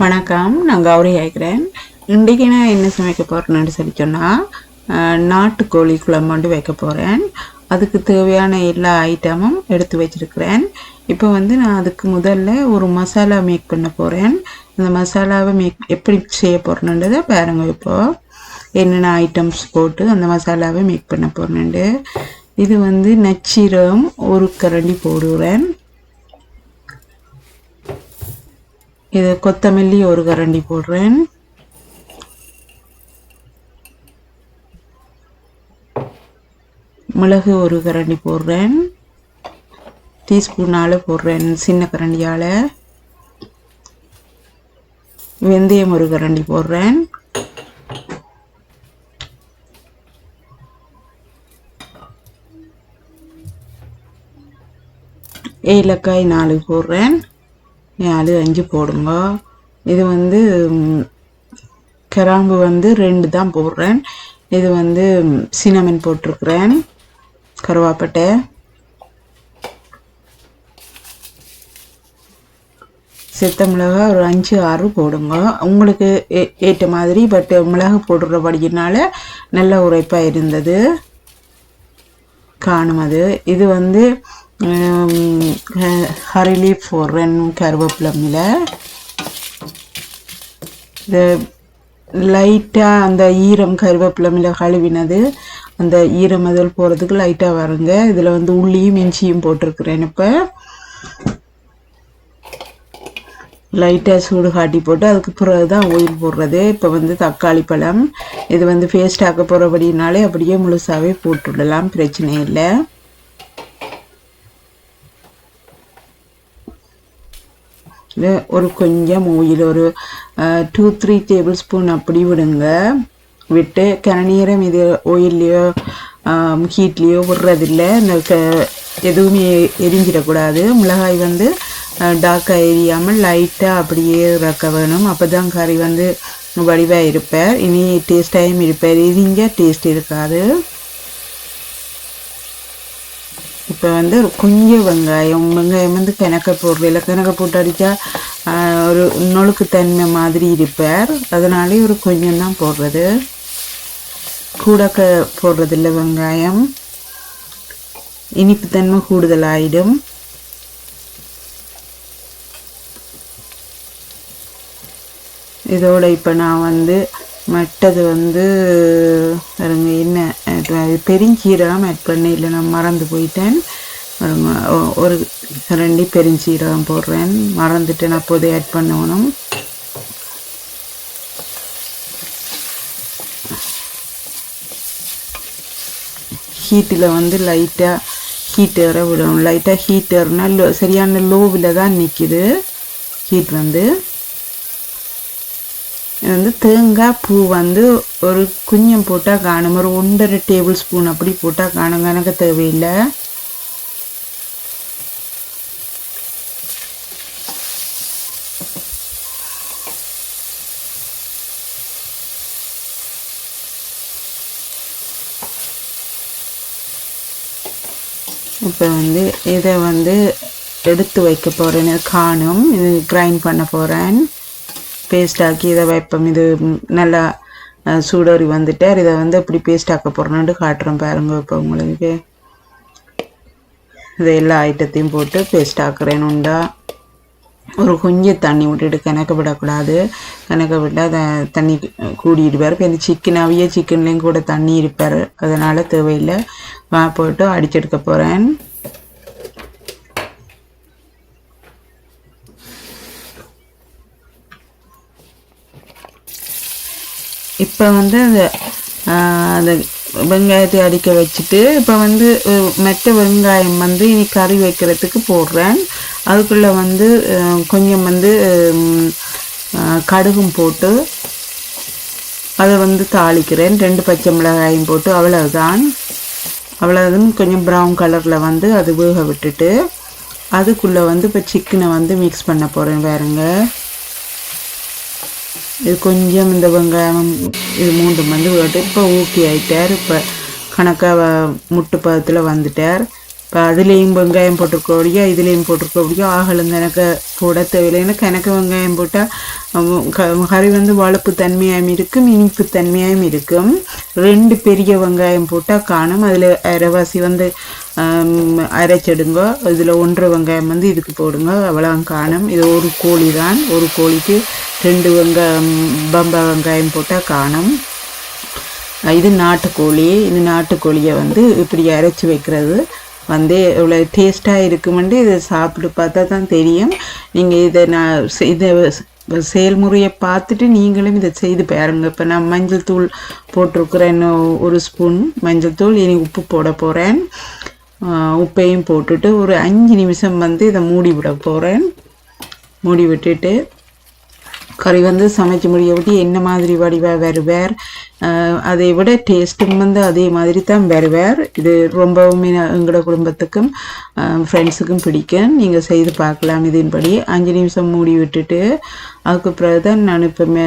வணக்கம். நான் கௌரி ஆகிறேன் இன்றைக்கி நான் என்ன சமைக்க போகிறேன்னு சொல்லி சொன்னால் நாட்டுக்கோழி குழம்பு வைக்க போகிறேன் அதுக்கு தேவையான எல்லா ஐட்டமும் எடுத்து வச்சிருக்கிறேன். இப்போ வந்து நான் அதுக்கு முதல்ல ஒரு மசாலா மேக் பண்ண போகிறேன் அந்த மசாலாவை மேக் எப்படி செய்ய போகிறேன்றதை பாருங்க இப்போ. என்னென்ன ஐட்டம்ஸ் போட்டு அந்த மசாலாவை மேக் பண்ண போகிறேன்ட்டு இது வந்து நச்சீரகம் ஒரு கரண்டி போடுறேன். இது கொத்தமல்லி ஒரு கரண்டி போடுறேன். மிளகு ஒரு கரண்டி போடுறேன். டீஸ்பூனால் போடுறேன் சின்ன கரண்டியால். வெந்தயம் ஒரு கரண்டி போடுறேன். ஏலக்காய் நாலு போடுறேன். நாலு அஞ்சு போடுங்க இது வந்து கிராம்பு வந்து ரெண்டு தான் போடுறேன். இது வந்து சினமன் போட்டிருக்கிறேன். கருவாப்பட்டை. செத்த மிளகா ஒரு அஞ்சு ஆறு போடுங்க உங்களுக்கு ஏ- ஏற்ற மாதிரி பட் மிளகு போடுறபடியினால நல்ல உரைப்பாக இருந்தது. காணும் அது. இது வந்து ஹரிலி போடுறேன் கருவேப்பிலமில். இது லைட்டாக அந்த ஈரம் கருவேப்பிலமில் கழுவினது. அந்த ஈரம் அதில் போகிறதுக்கு லைட்டாக வருங்க. இதில் வந்து உள்ளியும் இஞ்சியும் போட்டிருக்கிறேன் இப்போ. லைட்டாக சூடு காட்டி போட்டு அதுக்கு பிறகு தான் ஓயில் போடுறது. இப்போ வந்து தக்காளி பழம். இது வந்து ஃபேஸ்ட் ஆக்க போகிறபடினாலே அப்படியே முழுசாகவே போட்டுவிடலாம் பிரச்சனை இல்லை. ஒரு கொஞ்சம் ஓயில் ஒரு டூ த்ரீ டேபிள் ஸ்பூன் அப்படி விடுங்க. விட்டு கனநீரம் இது ஓயில்லையோ ஹீட்லேயோ விடுறதில்ல. இந்த க எதுவுமே எரிஞ்சிடக்கூடாது. மிளகாய் வந்து டாக்காக எரியாமல் லைட்டாக அப்படியே இறக்க வேணும். அப்போ தான் கறி வந்து வடிவாக இருப்பார் இனி டேஸ்டாகவும் இருப்பார் எரிஞ்ச டேஸ்ட் இருக்காது. இப்போ வந்து ஒரு கொஞ்சம் வெங்காயம் வெங்காயம் வந்து கிணக்கை போடுறதில்ல கிணக்கை போட்டு அடித்தா ஒரு நொழுக்கு தன்மை மாதிரி இருப்பார். அதனாலே ஒரு கொஞ்சம் தான் போடுறது. கூட க போடுறதில்ல வெங்காயம். இனிப்பு தன்மை கூடுதலாயிடும். இதோட இப்போ நான் வந்து மற்றது வந்து பாருங்க என்ன அது பெருஞ்சீரகம் ஆட் பண்ணேன். இல்லை நான் மறந்து போயிட்டேன். ஒரு ரெண்டு பெருஞ்சீரகம் போடுறேன். மறந்துட்டேன் அப்போதே ஆட் பண்ணணும். ஹீட்டில் வந்து லைட்டாக ஹீட்டரை விடணும். லைட்டாக ஹீட்டர்னால் லோ சரியான லோவில் தான் நிற்கிது ஹீட் வந்து வந்து தேங்காய் பூ வந்து ஒரு குஞ்சம் போட்டால் காணும். ஒரு ஒன்றரை டேபிள் ஸ்பூன் அப்படி போட்டால் காணும். எனக்கு தேவையில்லை. இப்போ வந்து இதை வந்து எடுத்து வைக்க போகிறேன் காணும். இது கிரைண்ட் பண்ண போகிறேன் பேஸ்ட் ஆக்கி இதை வைப்போம். இது நல்லா அஹ், வந்துட்டார். இதை வந்து எப்படி பேஸ்ட் ஆக்க போகிறேன்னு காட்டுறேன் பாருங்க இப்போ உங்களுக்கு. இதை எல்லா ஐட்டத்தையும் போட்டு பேஸ்ட் ஆக்குறேன் உண்டா. ஒரு கொஞ்சம் தண்ணி விட்டுட்டு கணக்க விடக்கூடாது. கணக்க விட்டால் அதை தண்ணி கூடிடுவார். இப்போ இந்த சிக்கன் அவிய சிக்கன்லேயும் கூட தண்ணி இருப்பார். அதனால் தேவையில்லை. வா போட்டு அடிச்செடுக்க போகிறேன் இப்போ வந்து அந்த அந்த வெங்காயத்தை அடிக்க வச்சுட்டு இப்போ வந்து அஹ், வெங்காயம் வந்து இனி கறி வைக்கிறதுக்கு போடுறேன். அதுக்குள்ளே வந்து கொஞ்சம் வந்து கடுகும் போட்டு அதை வந்து தாளிக்கிறேன். ரெண்டு பச்சை மிளகாயும் போட்டு அவ்வளவுதான். அவ்வளவுதான். கொஞ்சம் ப்ரௌன் கலரில் வந்து அது வேக விட்டுட்டு அதுக்குள்ளே வந்து இப்போ சிக்கனை வந்து மிக்ஸ் பண்ண போகிறேன் வேறுங்க இது கொஞ்சம் இந்த வெங்காயம் இது மூன்றும் வந்து விட்டு இப்போ ஊக்கி ஆயிட்டார். இப்போ கணக்காக முட்டு பதத்தில் வந்துட்டார். இப்போ அதுலேயும் வெங்காயம் போட்டிருக்கோடியா இதுலேயும் போட்டிருக்கோடியா ஆகலும் கணக்க போட தேவையில்லைன்னு கணக்கு வெங்காயம் போட்டால் கறி வந்து வளப்பு தன்மையாகவும் இருக்கும் இனிப்பு தன்மையாகவும் இருக்கும். ரெண்டு பெரிய வெங்காயம் போட்டால் காணும். அதில் அரைவாசி வந்து அரைச்சிடுங்க இதில் ஒன்று வெங்காயம் வந்து இதுக்கு போடுங்க. அவ்வளோ காணும். இது ஒரு கோழி தான் ஒரு கோழிக்கு ரெண்டு வெங்காயம் பம்பா வெங்காயம் போட்டால் காணும். இது நாட்டுக்கோழி. இது நாட்டுக்கோழியை வந்து இப்படி அரைச்சி வைக்கிறது வந்து இவ்வளோ டேஸ்ட்டாக இருக்குமெண்டு இதை சாப்பிட்டு பார்த்தா தான் தெரியும். நீங்கள் இதை நான் இதை செயல்முறையை பார்த்துட்டு நீங்களும் இதை செய்து பாருங்க. இப்போ நான் மஞ்சள் தூள் போட்டிருக்கிறேன். ஒரு ஸ்பூன் மஞ்சள் தூள். இனி உப்பு போட போகிறேன் உப்பையும் போட்டுட்டு ஒரு அஞ்சு நிமிஷம் வந்து இதை மூடி விட போகிறேன் மூடி விட்டுட்டு கறி வந்து சமைச்சு முடிய விட்டு என்ன மாதிரி வடிவாக வருவார்? அதை விட டேஸ்ட்டும் வந்து அதே மாதிரி தான் வருவார். இது ரொம்பவுமே எங்களோட குடும்பத்துக்கும் ஃப்ரெண்ட்ஸுக்கும் பிடிக்கும். நீங்கள் செய்து பார்க்கலாம் இதன்படி. அஞ்சு நிமிஷம் மூடி விட்டுட்டு அதுக்கு பிறகு தான் நான் இப்போ மே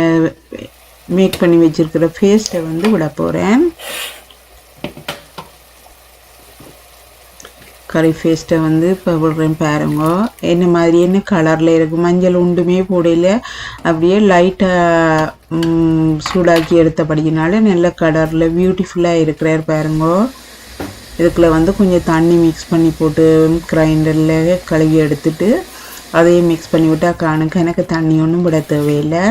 மேக் பண்ணி வச்சுருக்கிற ஃபேஸ்ட்டை வந்து விட போகிறேன் கறி ஃபேஸ்ட்டை வந்து இப்போ விடுறேன் பாருங்க. என்ன மாதிரி என்ன கலரில் இருக்குது மஞ்சள் உண்டுமே போடையில் அப்படியே லைட்டாக சூடாக்கி எடுத்தபடியினால நல்ல கலரில் பியூட்டிஃபுல்லாக இருக்கிறார் பாருங்க. இதுக்குள்ள வந்து கொஞ்சம் தண்ணி மிக்ஸ் பண்ணி போட்டு கிரைண்டரில் கழுவி எடுத்துட்டு அதையும் மிக்ஸ் பண்ணி விட்டால் காணுக்கு எனக்கு தண்ணி ஒன்றும் விட தேவையில்லை.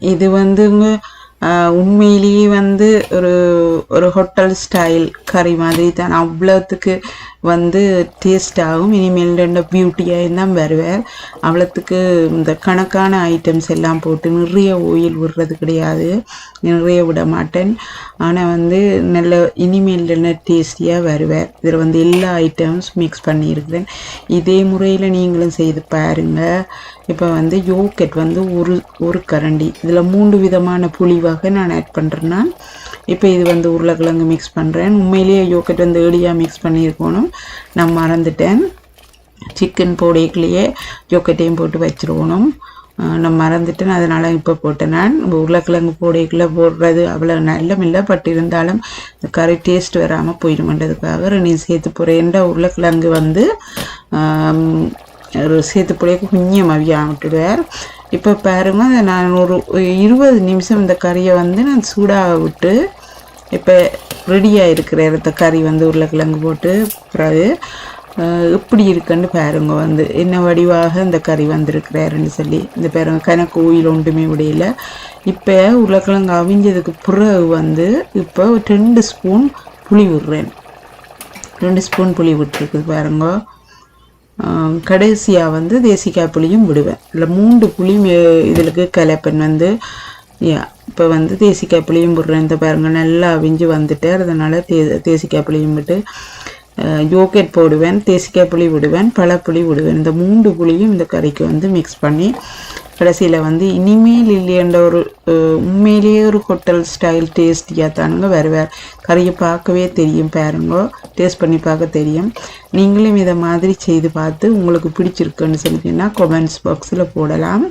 இது வந்துங்க உண்மையிலேயே வந்து ஒரு ஒரு ஹோட்டல் ஸ்டைல் கறி மாதிரி தான். அவ்வளோத்துக்கு வந்து டேஸ்ட் ஆகும். இனிமேல் ரெண்டு பியூட்டியாக தான் வருவேன். அவ்வளோத்துக்கு இந்த கணக்கான ஐட்டம்ஸ் எல்லாம் போட்டு நிறைய ஓயில் விடுறது கிடையாது. நிறைய விட மாட்டேன். ஆனால் வந்து நல்ல இனிமேல் என்ன டேஸ்டியாக வருவேன். இதில் வந்து எல்லா ஐட்டம்ஸ் மிக்ஸ் பண்ணியிருக்கிறேன். இதே முறையில் நீங்களும் செய்து பாருங்கள் இப்போ வந்து யோகட் வந்து ஒரு ஒரு கரண்டி. இதில் மூன்று விதமான புளி வகை நான் ஆட் பண்ணுறேன்னா இப்போ இது வந்து உருளைக்கிழங்கு மிக்ஸ் பண்ணுறேன் உண்மையிலேயே யோக்கட் வந்து ஏர்லியாக மிக்ஸ் பண்ணியிருக்கணும். நான் மறந்துட்டேன். சிக்கன் போடைக்குள்ளேயே யோக்கட்டையும் போட்டு வச்சுருக்கணும். நான் மறந்துட்டேன். அதனால் இப்போ போட்டேன். நான் உருளைக்கிழங்கு போடைக்குள்ளே போடுறது அவ்வளோ நல்லம் இல்லை. பட் இருந்தாலும் கறி டேஸ்ட் வராமல் போயிடுமன்றதுக்காக நீ சேர்த்து போகிறேன் உருளைக்கிழங்கு வந்து சேர்த்து பிள்ளைக்கு குஞ்சம் மவியாக விட்டுடுவார். இப்போ பாருங்கள் நான் ஒரு இருபது நிமிஷம் இந்த கறியை வந்து நான் சூடாக விட்டு இப்போ ரெடியாக இருக்கிற இந்த கறி வந்து உருளைக்கிழங்கு போட்டு பிறகு எப்படி இருக்குன்னு பாருங்க வந்து என்ன வடிவாக இந்த கறி வந்திருக்கிறாருன்னு சொல்லி. இந்த பாருங்க கணக்கு கோயில் ஒன்றுமே விடையில. இப்போ உருளைக்கிழங்கு அவிஞ்சதுக்கு பிறகு வந்து இப்போ ரெண்டு ஸ்பூன் புளி விடுறேன். ரெண்டு ஸ்பூன் புளி விட்டுருக்குது பாருங்க. கடைசியாக வந்து தேசிக்காய் புளியும் விடுவேன். இல்லை மூன்று புளியும் இதுலக்கு கலப்பன் வந்து யா இப்போ வந்து தேசிக்காய் புளியும் போடுறேன். இந்த பாருங்கள் நல்லா அவிஞ்சு வந்துட்டு அதனால் தே தேசிக்காய் புளியும் விட்டு யோகேட் போடுவேன் தேசிக்காய் புளி விடுவேன் பழப்புளி விடுவேன். இந்த மூன்று புளியும் இந்த கறிக்கு வந்து மிக்ஸ் பண்ணி கடைசியில் வந்து இனிமேல் இல்லையன்ற ஒரு உண்மையிலேயே ஒரு ஹோட்டல் ஸ்டைல் டேஸ்டியாக தானுங்க வேறு வேறு. கறியை பார்க்கவே தெரியும் பாருங்க. டேஸ்ட் பண்ணி பார்க்க தெரியும். நீங்களும் இதை மாதிரி செய்து பார்த்து உங்களுக்கு பிடிச்சிருக்குன்னு சொல்லிட்டீங்கன்னா கொமெண்ட்ஸ் பாக்ஸில் போடலாம்.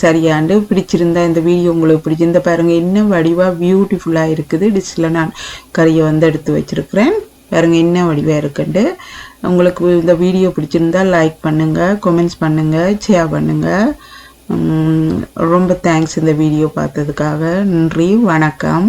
சரியாண்டு பிடிச்சிருந்தா இந்த வீடியோ உங்களுக்கு பிடிச்சிருந்த பாருங்கள் என்ன வடிவாக பியூட்டிஃபுல்லாக இருக்குது. டிஷ்ஷில் நான் கறியை வந்து எடுத்து வச்சுருக்கிறேன். பாருங்கள் என்ன வடிவாக இருக்குண்டு. உங்களுக்கு இந்த வீடியோ பிடிச்சிருந்தா லைக் பண்ணுங்கள் கமெண்ட்ஸ் பண்ணுங்கள் ஷேர் பண்ணுங்கள் ரொம்ப தேங்க்ஸ் இந்த வீடியோ பார்த்ததுக்காக. நன்றி வணக்கம்.